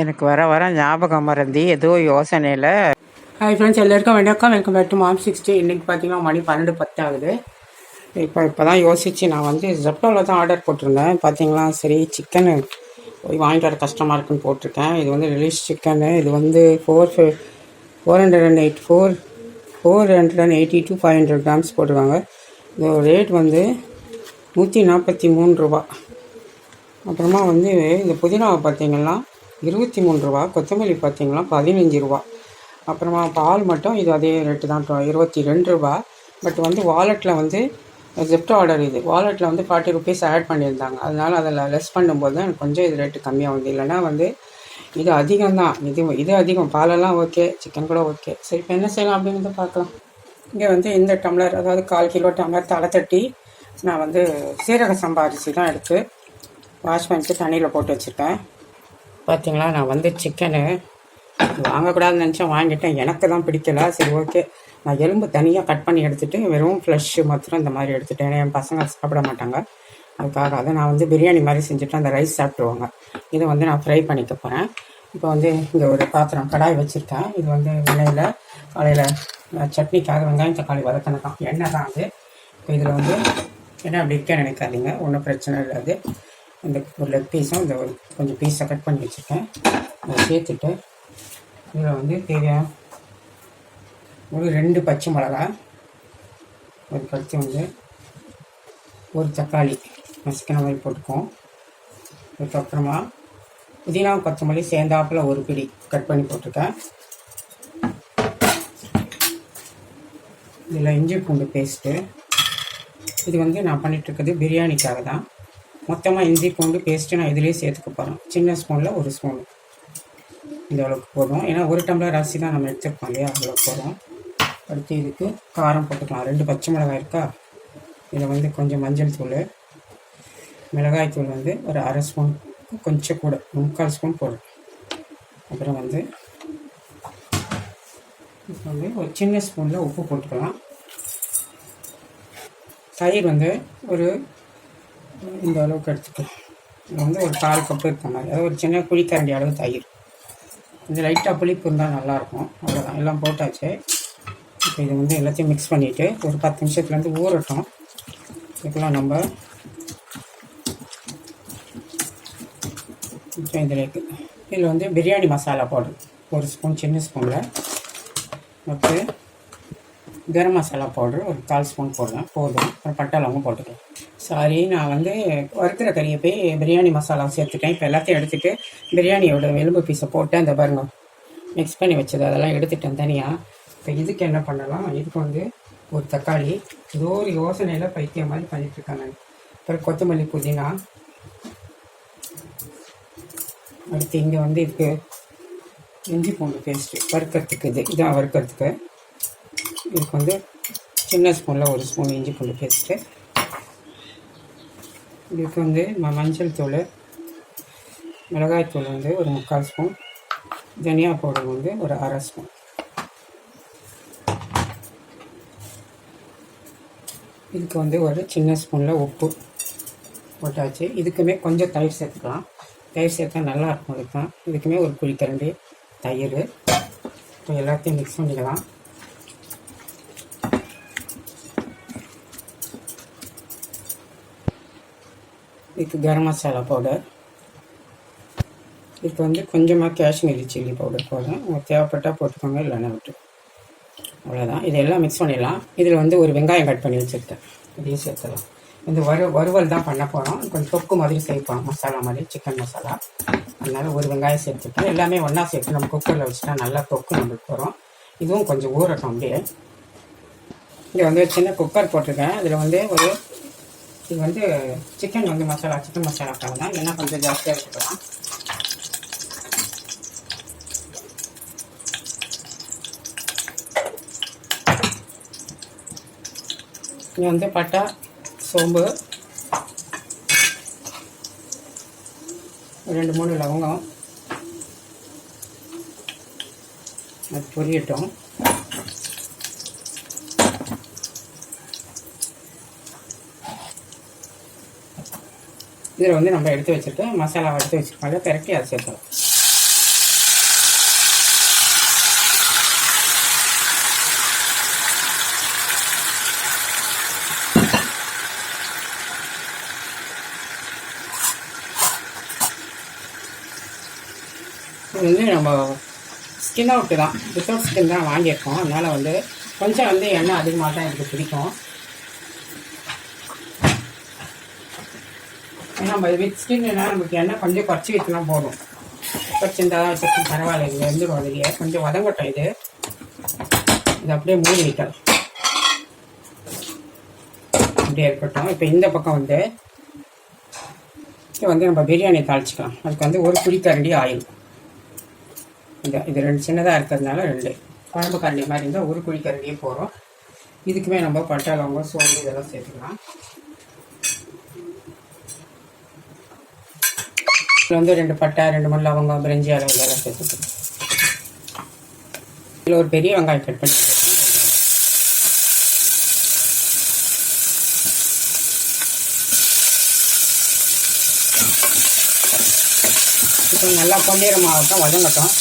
எனக்கு வர வர ஞாபகம் மறந்து ஏதோ யோசனையில். ஹாய் ஃப்ரெண்ட்ஸ் எல்லாருக்கும் வணக்கம். Welcome back to mom sixty இன்றைக்கி பார்த்தீங்கன்னா மணி பன்னெண்டு பத்து ஆகுது. இப்போ இப்போ தான் யோசித்து நான் வந்து ஜெப்டோவில் தான் ஆர்டர் போட்டிருந்தேன். பார்த்தீங்களா சரி சிக்கனு போய் வாங்கிட்டு வர கஷ்டமாக இருக்குன்னு போட்டிருக்கேன். இது வந்து ரிலீஸ் சிக்கனு இது வந்து four four hundred and eight four four hundred and eighty two five hundred grams போட்டிருக்காங்க. இதோட ரேட் வந்து நூற்றி நாற்பத்தி மூணு ரூபா. அப்புறமா வந்து இந்த புதினாவை பார்த்தீங்கன்னா இருபத்தி மூணு ரூபா. கொத்தமல்லி பார்த்தீங்கன்னா பதினஞ்சு ரூபா. அப்புறமா பால் மட்டும் இது அதே ரேட்டு தான். இருபத்தி ரெண்டு ரூபா. பட் வந்து வாலெட்டில் வந்து ஜெப்டோ ஆர்டர் இது. வாலெட்டில் வந்து ஃபார்ட்டி ருபீஸ் ஆட் பண்ணியிருந்தாங்க. அதனால் அதில் லெஸ் பண்ணும்போது தான் எனக்கு கொஞ்சம் இது ரேட்டு கம்மியாக வந்து இல்லைன்னா வந்து இது அதிகம் தான். இது இது அதிகம். பாலெல்லாம் ஓகே சிக்கன் கூட ஓகே சரி இப்போ என்ன செய்யலாம் அப்படின்னு பார்க்கலாம். இங்கே வந்து இந்த டம்ளர் அதாவது கால் கிலோ டம்ளர் தலை தட்டி நான் வந்து சீரக சம்பா அரிசி தான் எடுத்து வாஷ் பண்ணிட்டு தண்ணியில் போட்டு வச்சுருக்கேன். பார்த்தீங்களா நான் வந்து சிக்கனு வாங்கக்கூடாதுன்னு நினச்சேன் வாங்கிட்டேன். எனக்கு தான் பிடிக்கல. சரி ஓகே நான் எலும்பு தனியாக கட் பண்ணி எடுத்துட்டு வெறும் ஃப்ளஷ்ஷு மாத்திரம் இந்த மாதிரி எடுத்துட்டேன். என் பசங்க சாப்பிட மாட்டாங்க. அதுக்காக அதை நான் வந்து பிரியாணி மாதிரி செஞ்சுட்டு அந்த ரைஸ் சாப்பிடுவாங்க இதை வந்து நான் ஃப்ரை பண்ணிக்க போகிறேன் இப்போ வந்து இங்கே ஒரு பாத்திரம் கடாய் வச்சுருக்கேன். இது வந்து எண்ணெயில் காலையில் சட்னிக்காக வெங்காயம் தக்காளி வதக்கினதான் எண்ணெய் தான் அது. இப்போ இதில் வந்து என்ன அப்படி இருக்கேன்னு நினைக்காதீங்க. ஒன்றும் பிரச்சனை இல்லை அது. இந்த ஒரு லெக் பீஸும் இந்த ஒரு கொஞ்சம் பீஸை கட் பண்ணி வச்சுருக்கேன். அதை சேர்த்துட்டு இதில் வந்து தேவையான ஒரு ரெண்டு பச்சை மிளகா ஒரு கடுத்து வந்து ஒரு தக்காளி நசுக்கின மாதிரி போட்டுக்குவோம். அதுக்கப்புறமா புதினா கொத்தமல்லி சேர்ந்தாப்பில் ஒரு பிடி கட் பண்ணி போட்டிருக்கேன். இதில் இஞ்சி பூண்டு பேஸ்ட்டு இது வந்து நான் பண்ணிகிட்ருக்கிறது பிரியாணிக்காக தான். மொத்தமாக இஞ்சி பூண்டு பேஸ்ட்டு நான் இதுலேயே சேர்த்துக்க போகிறேன் சின்ன ஸ்பூனில் ஒரு ஸ்பூன் இந்த அளவுக்கு போதும். ஏன்னா ஒரு டம்ளர் அரிசி தான் நம்ம எடுத்துருக்கோம் இல்லையா? அவ்வளோ போதும். அடுத்து இதுக்கு காரம் போட்டுக்கலாம். ரெண்டு பச்சை மிளகாய் இருக்கா? இதில் வந்து கொஞ்சம் மஞ்சள் தூள். மிளகாய் தூள் வந்து ஒரு அரை ஸ்பூன் கொஞ்சம் கூட. முக்கால் ஸ்பூன் போடும் அப்புறம் வந்து இப்போ வந்து ஒரு சின்ன ஸ்பூனில் உப்பு போட்டுக்கலாம். தயிர் வந்து ஒரு இந்த அளவுக்கு எடுத்துக்கலாம் இது வந்து ஒரு கால் கப்பு இருக்க மாதிரி. அதாவது ஒரு சின்ன குழிக்கரண்டி அளவு தயிர். இது லைட்டாக புளிப்பு இருந்தால் நல்லாயிருக்கும். அவ்வளோதான் எல்லாம் போட்டாச்சு. இப்போ இது வந்து எல்லாத்தையும் மிக்ஸ் பண்ணிவிட்டு ஒரு பத்து நிமிஷத்துலேருந்து ஊறட்டும். இதுக்கெல்லாம் நம்ம இப்போ இதில் இதில் வந்து பிரியாணி மசாலா பவுடர் ஒரு ஸ்பூன் சின்ன ஸ்பூனில் அடுத்து கரம் மசாலா பவுடர் ஒரு கால் ஸ்பூன் போடுறேன் போதும். அப்புறம் பட்டை லவங்கம் போட்டுக்கலாம். சாரி நான் வந்து வறுக்கிற கறியை போய் பிரியாணி மசாலா சேர்த்துட்டேன். இப்போ எல்லாத்தையும் எடுத்துட்டு பிரியாணியோட எலும்பு பீஸை போட்டு அந்த பாருங்க மிக்ஸ் பண்ணி வச்சது. அதெல்லாம் எடுத்துட்டேன் தனியாக இப்போ இதுக்கு என்ன பண்ணலாம்? இதுக்கு வந்து ஒரு தக்காளி. ஏதோ ஒரு யோசனையில் பைத்தியம் மாதிரி பண்ணிட்டு அப்புறம் கொத்தமல்லி புதினா. அடுத்து இங்கே வந்து இதுக்கு இஞ்சி பூண்டு பேஸ்ட்டு வறுக்கிறதுக்கு இது. இதான் வறுக்கிறதுக்கு. இதுக்கு வந்து சின்ன ஸ்பூனில் ஒரு ஸ்பூன் இஞ்சி பூண்டு பேஸ்ட்டு இதுக்கு வந்து ம- மஞ்சள் தூள் மிளகாய் தூள் வந்து ஒரு முக்கால் ஸ்பூன் தனியா பவுடர் வந்து ஒரு அரை ஸ்பூன். இதுக்கு வந்து ஒரு சின்ன ஸ்பூனில் உப்பு போட்டாச்சு. இதுக்குமே கொஞ்சம் தயிர் சேர்த்துக்கலாம். தயிர் சேர்த்தா நல்லா இருக்கும் தான் இதுக்குமே ஒரு குழிக்கரண்டி தயிர். இப்போ எல்லாத்தையும் மிக்ஸ் பண்ணிக்கலாம். இதுக்கு கரம் மசாலா பவுடர் இதுக்கு வந்து கொஞ்சமாக காஷ்மீரி சில்லி பவுடர் போதும். உங்களுக்கு தேவைப்பட்டால் போட்டுக்கோங்க இல்லைன்னா விட்டு அவ்வளோதான் இதெல்லாம் மிக்ஸ் பண்ணிடலாம். இதில் வந்து ஒரு வெங்காயம் கட் பண்ணி வச்சுருக்கேன். இதையும் சேர்த்துலாம் இந்த வறு வறுவல் தான் பண்ண போகிறோம் கொஞ்சம் தொக்கு மாதிரி சேர்ப்போம். மசாலா மாதிரி சிக்கன் மசாலா. அதனால் ஒரு வெங்காயம் சேர்த்துட்டோம் எல்லாமே ஒன்றா சேர்த்து நம்ம குக்கரில் வச்சுட்டா நல்லா தொக்கு நம்மளுக்கு வரும். இதுவும் கொஞ்சம் ஊறட்டும் அப்படியே. இங்கே வந்து சின்ன குக்கர் போட்டிருக்கேன். இதில் வந்து ஒரு இது வந்து சிக்கன் வந்து மசாலா சிக்கன் மசாலாக்காக தான். இல்லைன்னா கொஞ்சம் ஜாஸ்தியாக எடுத்துக்கலாம். இங்கே வந்து பட்டா சோம்பு ரெண்டு மூணு லவங்கம். அது பொரியட்டும். இதில் வந்து நம்ம எடுத்து வச்சுருக்க மசாலாவை எடுத்து வச்சுருக்கோம்ல பிறக்கி அதை சேர்க்கலாம். இது வந்து நம்ம ஸ்கின் அவுட்டு தான். வித்தவுட் ஸ்கின் தான் வாங்கியிருக்கோம். அதனால் வந்து கொஞ்சம் வந்து எண்ணெய் அதிகமாக தான் எனக்கு பிடிக்கும். ஏன்னா நம்ம வித் ஸ்கின்னா நமக்கு எண்ணெய் கொஞ்சம் குறைச்சி வச்சுனா போதும். குறைச்சிருந்தா தான் வச்சுருக்கோம் பரவாயில்ல இது வெந்துடும் அதுலேயே கொஞ்சம் வதங்கட்டும் இது. இது அப்படியே மூடி விட்டோம் அப்படியே இருக்கட்டும். இப்போ இந்த பக்கம் வந்து இது வந்து நம்ம பிரியாணி தாளிச்சிக்கலாம். அதுக்கு வந்து ஒரு குழிக்கரண்டி ஆயில். இந்த இது ரெண்டு சின்னதாக இருக்கிறதுனால ரெண்டு. குழம்பு கரண்டி மாதிரி இருந்தால் ஒரு குழிக்கரண்டியே போகிறோம் இதுக்குமே நம்ம பட்டை லவங்கம் சோம்பு இதெல்லாம் சேர்த்துக்கலாம். இதில் வந்து ரெண்டு பட்டை ரெண்டு மணி லவங்கம் பிரிஞ்சி அளவு இதில் ஒரு பெரிய வெங்காயம் கட் பண்ணி இப்போ நல்லா பொன்னிறமாகட்டும் வதங்கட்டும்.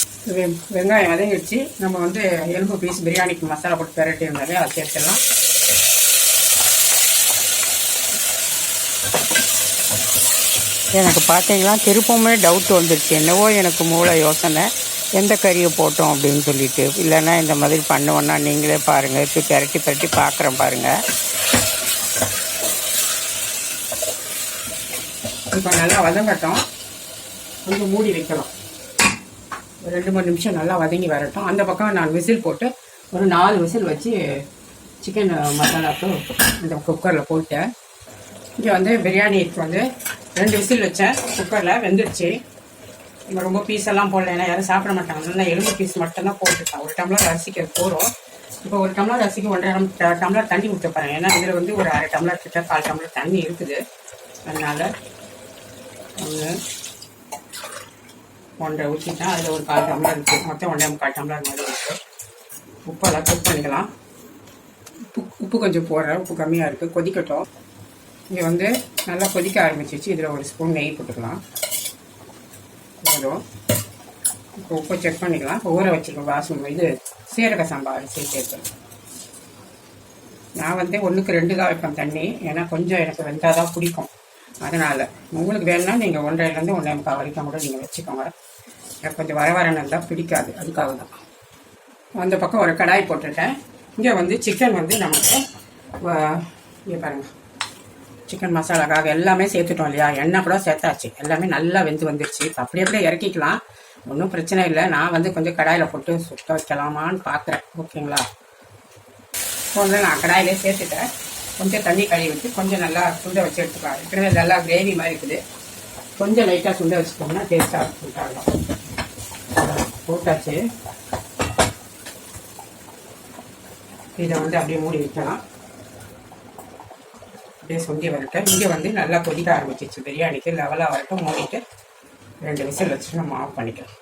வெங்காயம் வதங்கிடுச்சு. நம்ம வந்து எலும்பு பீஸ் பிரியாணிக்கு மசாலா போட்டு பெரட்டி இருந்தாலே அதை சேர்த்துடலாம். எனக்கு பார்த்தீங்கன்னா திருப்பவுமே டவுட் வந்துருச்சு. என்னவோ எனக்கு மூளை யோசனை எந்த கறியை போட்டோம் அப்படின்னு சொல்லிட்டு. இல்லைன்னா இந்த மாதிரி பண்ணுவோன்னா நீங்களே பாருங்கள் இப்போ பெரட்டி பெரட்டி பார்க்குறேன் பாருங்கள் இப்போ நல்லா வதங்கட்டும். கொஞ்சம் மூடி வைக்கலாம் ஒரு ரெண்டு மூணு நிமிஷம் நல்லா வதங்கி வரட்டும். அந்த பக்கம் நான் விசில் போட்டு ஒரு நாலு விசில் வச்சு சிக்கன் மசாலாக்கு இந்த குக்கரில் போட்டேன். இங்கே வந்து பிரியாணிக்கு வந்து ரெண்டு விசில் வச்சேன். குக்கரில் வெந்துடுச்சு நம்ம ரொம்ப பீஸ் எல்லாம் போடல. ஏன்னா யாரும் சாப்பிட மாட்டாங்க. நல்லா எலும்பு பீஸ் மட்டும்தான் போட்டுருக்கேன் ஒரு டம்ளர் அரிசிக்கு போகிறோம் இப்போ ஒரு டம்ளர் அரிசிக்கு ஒன்றரை டம்- டம்ளர் தண்ணி ஊற்றப்போறேன் ஏன்னா இதில் வந்து ஒரு அரை டம்ளர் கிட்ட கால் டம்ளர் தண்ணி இருக்குது. அதனால் ஒன்று ஒன்றரை ஊற்றிட்டேன் அதில் ஒரு கால் டம்ளர் இருக்குது மொத்தம் ஒன்றே முக்கால் டம்ளர் மாதிரி இருக்குது உப்பெல்லாம் குக் பண்ணிக்கலாம். உப்பு உப்பு கொஞ்சம் போடுறேன். உப்பு கம்மியாக இருக்குது கொதிக்கட்டும். இங்கே வந்து நல்லா கொதிக்க ஆரம்பிச்சிச்சு இதில் ஒரு ஸ்பூன் நெய் போட்டுக்கலாம். போதும். இப்போ உப்பு செக் பண்ணிக்கலாம். ஊற வச்சுருக்கோம் வாசம் இது சீரக சம்பா அரிசி சேர்த்துக்கலாம் நான் வந்து ஒன்றுக்கு ரெண்டு தான் வைப்பேன் தண்ணி. ஏன்னா கொஞ்சம் எனக்கு வெந்தால் தான் பிடிக்கும். அதனால் உங்களுக்கு வேணும்னா நீங்கள் ஒன்றரைலேருந்து ஒன்றே முக்கால் வரைக்கும் கூட நீங்கள் வச்சுக்கோங்க. எனக்கு கொஞ்சம் வர வரன்னு இருந்தால் பிடிக்காது. அதுக்காக தான். அந்த பக்கம் ஒரு கடாய் போட்டுட்டேன். இங்கே வந்து சிக்கன் வந்து நமக்கு இங்கே பாருங்கள் சிக்கன் மசாலாக்காக எல்லாமே சேர்த்துட்டோம் இல்லையா? எண்ணெய் கூட சேர்த்தாச்சு. எல்லாமே நல்லா வெந்து வந்துருச்சு. இப்போ அப்படியே அப்படியே இறக்கிக்கலாம். ஒன்றும் பிரச்சனை இல்லை. நான் வந்து கொஞ்சம் கடாயில் போட்டு சுட்ட வைக்கலாமான்னு பார்க்குறேன் ஓகேங்களா? இப்போ வந்து நான் கடாயிலே சேர்த்துட்டேன். கொஞ்சம் தண்ணி கழுவி விட்டு கொஞ்சம் நல்லா சுண்ட வச்சு எடுத்துக்கலாம். ஏற்கனவே நல்லா கிரேவி மாதிரி இருக்குது. கொஞ்சம் லைட்டாக சுண்ட வச்சுட்டோம்னா டேஸ்ட்டாக இருக்கும். போட்டாச்சு. இதை வந்து அப்படியே மூடி வைக்கலாம். அப்படியே சொல்லி வந்துட்டேன் இங்கே வந்து நல்லா கொதிக்க ஆரம்பிச்சிச்சு பிரியாணிக்கு லெவலாக வரட்டும் மூடிட்டு ரெண்டு விசில் வச்சு நம்ம ஆஃப் பண்ணிக்கலாம்.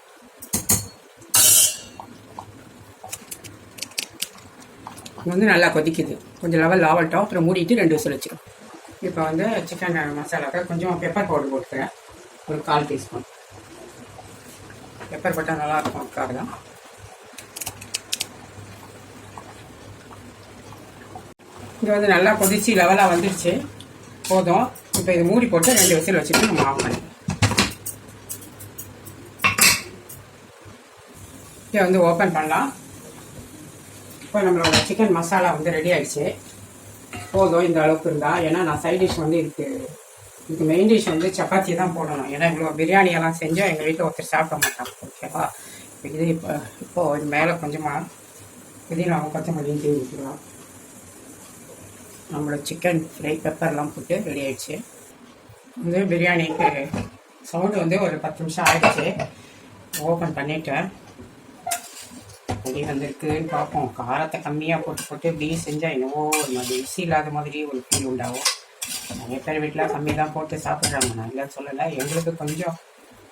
இது வந்து நல்லா கொதிக்குது. கொஞ்சம் லெவல் ஆகட்டும். அப்புறம் மூடிட்டு ரெண்டு விசில் வச்சிடும் இப்போ வந்து சிக்கன் மசாலாக்கு கொஞ்சம் பெப்பர் பவுடர் போட்டுக்கிறேன். ஒரு கால் டீஸ்பூன் பெப்பர் போட்டால் நல்லாயிருக்கும் அதுக்காக தான் இது வந்து நல்லா கொதிச்சு லெவலாக வந்துடுச்சு போதும். இப்போ இது மூடி போட்டு ரெண்டு விசில் வச்சுட்டு நம்ம ஆஃப் பண்ணி. இதை வந்து ஓப்பன் பண்ணலாம். இப்போ நம்மளோட சிக்கன் மசாலா வந்து ரெடி ஆகிடுச்சு போதும் இந்த அளவுக்கு இருந்தால் ஏன்னா நான் சைட் டிஷ் வந்து இதுக்கு இதுக்கு மெயின் டிஷ் வந்து சப்பாத்தி தான் போடணும். ஏன்னா இவ்வளோ பிரியாணியெல்லாம் செஞ்சால் செஞ்சோம் எங்கள் வீட்டில் ஒருத்தர் சாப்பிட மாட்டாங்க ஓகேவா இது இப்போ இப்போது இது மேலே கொஞ்சமாக புதினா கொத்தமல்லியும் தூவி விட்டுக்கலாம் நம்மளோட சிக்கன் ஃப்ரை பெப்பர்லாம் போட்டு ரெடி ஆயிடுச்சு. வந்து பிரியாணிக்கு சவுண்டு வந்து ஒரு பத்து நிமிஷம் ஆயிடுச்சு. ஓப்பன் பண்ணிட்டேன். ரெடி வந்திருக்குன்னு பார்ப்போம். காரத்தை கம்மியாக போட்டு போட்டு இப்படி செஞ்சால் என்னவோ ஒரு மாதிரி ருசி இல்லாத மாதிரி ஒரு ஃபீல் உண்டாகும். நிறைய பேர் வீட்டில் கம்மி தான் போட்டு சாப்பிட்றாங்க. நான் இல்லை சொல்லலை. எங்களுக்கு கொஞ்சம்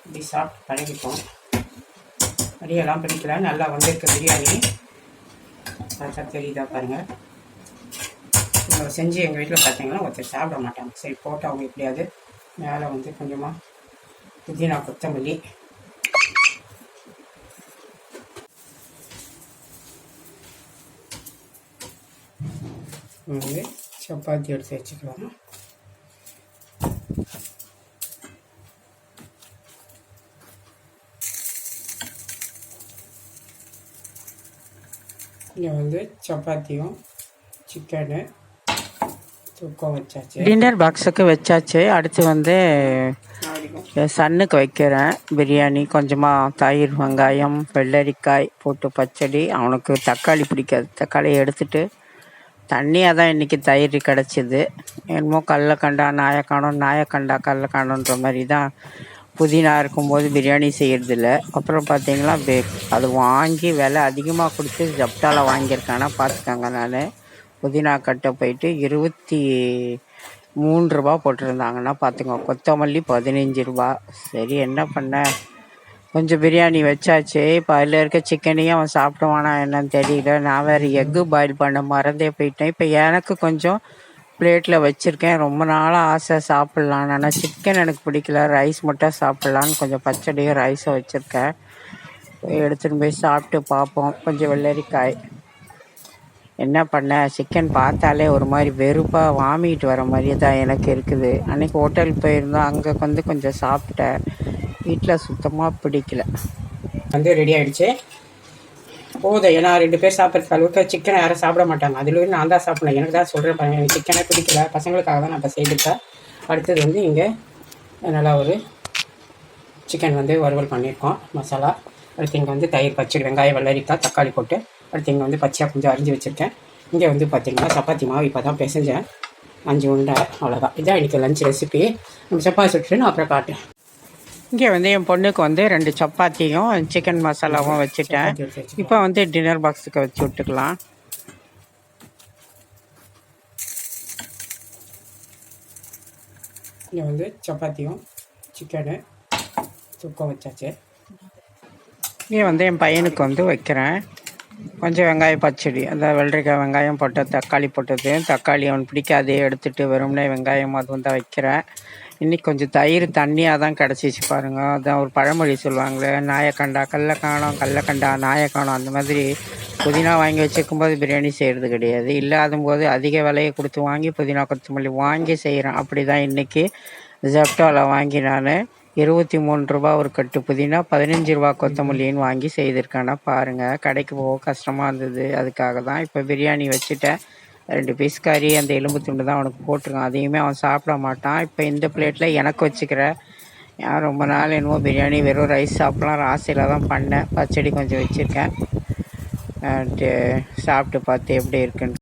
இப்படி சாப்பிட்டு பழகிப்போம். அடியெல்லாம் பிடிக்கல. நல்லா வந்திருக்கு பிரியாணி. பார்த்தா தெரியுதா பாருங்கள் செஞ்சு எங்கள் வீட்டில் பார்த்தீங்கன்னா ஒருத்தர் சாப்பிட மாட்டாங்க. சரி போட்டு அவங்க எப்படியாவது மேலே வந்து கொஞ்சமாக புதினா கொத்தமல்லி. வந்து சப்பாத்தி எடுத்து வச்சுக்கலாம். இங்கே வந்து சப்பாத்தியும் சிக்கனு தூக்கம் வச்சாச்சு. டின்னர் பாக்ஸுக்கு வச்சாச்சு. அடுத்து வந்து சன்னுக்கு வைக்கிறேன். பிரியாணி கொஞ்சமாக தயிர் வெங்காயம் வெள்ளரிக்காய் போட்டு பச்சடி. அவனுக்கு தக்காளி பிடிக்காது. தக்காளியை எடுத்துட்டு தண்ணியாக தான் இன்றைக்கி தயிர் கிடச்சிது. என்னமோ கடல கண்டா நாயை காணோம் நாயை கண்டா கடல காணோன்ற மாதிரி தான் புதினா இருக்கும்போது பிரியாணி செய்யறதில்ல. அப்புறம் பார்த்தீங்களா பே அது வாங்கி விலை அதிகமாக கொடுத்து ஜப்டாவில் வாங்கியிருக்கானா. பார்த்துக்கோங்க நான். புதினா கட்டை போயிட்டு இருபத்தி மூன்று ரூபா போட்டிருந்தாங்கன்னா பார்த்துங்க கொத்தமல்லி பதினஞ்சு ரூபா. சரி என்ன பண்ண? கொஞ்சம் பிரியாணி வச்சாச்சு. இப்போ அதில் இருக்க சிக்கனையும் அவன் சாப்பிடுவானா என்னன்னு தெரியல. நான் வேறு எக்கு பாயில் பண்ண மறந்தே போயிட்டேன். இப்போ எனக்கு கொஞ்சம் பிளேட்டில் வச்சுருக்கேன். ரொம்ப நாளாக ஆசை சாப்பிட்லான்னு ஆனால் சிக்கன் எனக்கு பிடிக்கல. ரைஸ் மட்டும் சாப்பிட்லான்னு கொஞ்சம் பச்சடியும் ரைஸும் வச்சுருக்கேன். எடுத்துகிட்டு போய் சாப்பிட்டு பார்ப்போம். கொஞ்சம் வெள்ளரிக்காய். என்ன பண்ண? சிக்கன் பார்த்தாலே ஒரு மாதிரி வெறுப்பாக வாமிட்டு வர மாதிரி தான் எனக்கு இருக்குது. அன்றைக்கி ஹோட்டல் போயிருந்தோம். அங்கே வந்து கொஞ்சம் சாப்பிட்டேன். வீட்டில் சுத்தமாக பிடிக்கல. வந்து ரெடி ஆகிடுச்சு போதும். ஏன்னா ரெண்டு பேர் சாப்பிட்றதுக்கு அளவுக்கு சிக்கனை யாரும் சாப்பிட மாட்டாங்க. அதில் நான் தான் சாப்பிடணும். எனக்கு தான் சொல்கிறேன் பாருங்க. எனக்கு சிக்கனே பிடிக்கல. பசங்களுக்காக தான் நான் இப்போ செய்துட்டேன். அடுத்தது வந்து இங்கே நல்லா ஒரு சிக்கன் வந்து வறுவல் பண்ணியிருக்கோம். மசாலா. அடுத்து இங்கே வந்து தயிர் பச்சடி வெங்காயம் வெள்ளரிக்காய் தக்காளி போட்டு அடுத்து இங்கே வந்து பச்சையாக கொஞ்சம் அரிஞ்சு வச்சுருக்கேன். இங்கே வந்து பார்த்திங்கன்னா சப்பாத்தி மாவு இப்போ தான் பிசைஞ்சேன். அஞ்சு உண்டை அவ்வளோதான் இதான் எனக்கு லஞ்ச் ரெசிபி நம்ம சப்பாத்தி சுட்டுட்டு நான் அப்புறம் காட்டுறேன். இங்கே வந்து என் பொண்ணுக்கு வந்து ரெண்டு சப்பாத்தியும் சிக்கன் மசாலாவும் வச்சுட்டேன். இப்போ வந்து டின்னர் பாக்ஸுக்கு வச்சு விட்டுக்கலாம். இங்கே வந்து சப்பாத்தியும் சிக்கனு தூக்கம் வச்சாச்சு. இங்கே வந்து என் பையனுக்கு வந்து வைக்கிறேன். கொஞ்சம் வெங்காய பச்சடி அந்த வெள்ளரிக்காய் வெங்காயம் போட்டு தக்காளி போட்டது தக்காளி அவன் பிடிக்காதே எடுத்துட்டு வெறும்னே வெங்காயம் அது வந்து வைக்கிறேன். இன்னைக்கு கொஞ்சம் தயிர் தண்ணியாக தான் கிடச்சிச்சு பாருங்க. அதான் ஒரு பழமொழி சொல்லுவாங்களே நாயை கண்டா கல்ல நாயக்காணம் கண்டா நாயை அந்த மாதிரி புதினா வாங்கி வச்சுக்கும் போது பிரியாணி செய்கிறது கிடையாது. இல்லாத போது அதிக விலையை கொடுத்து வாங்கி புதினா கொத்தமல்லி வாங்கி செய்கிறேன் அப்படி தான் இன்றைக்கி ஜெப்டோவில் வாங்கி நான். இருபத்தி மூணு ரூபா ஒரு கட்டு புதினா பதினஞ்சு ரூபா கொத்தமல்லின்னு வாங்கி செய்திருக்கேன்னா பாருங்கள் கடைக்கு போக கஷ்டமாக இருந்தது. அதுக்காக தான் இப்போ பிரியாணி வச்சுட்டேன். ரெண்டு பீஸ் கறி அந்த எலும்பு துண்டு தான் அவனுக்கு போட்டிருக்கான். அதையுமே அவன் சாப்பிட மாட்டான். இப்போ இந்த பிளேட்டில் எனக்கு வச்சுக்கிற ஏன் ரொம்ப நாள் என்னமோ பிரியாணி வெறும் ரைஸ் சாப்பிட்லாம். ஆசையில் தான் பண்ணேன். பச்சடி கொஞ்சம் வச்சுருக்கேன். சாப்பிட்டு பார்த்து எப்படி இருக்குன்னு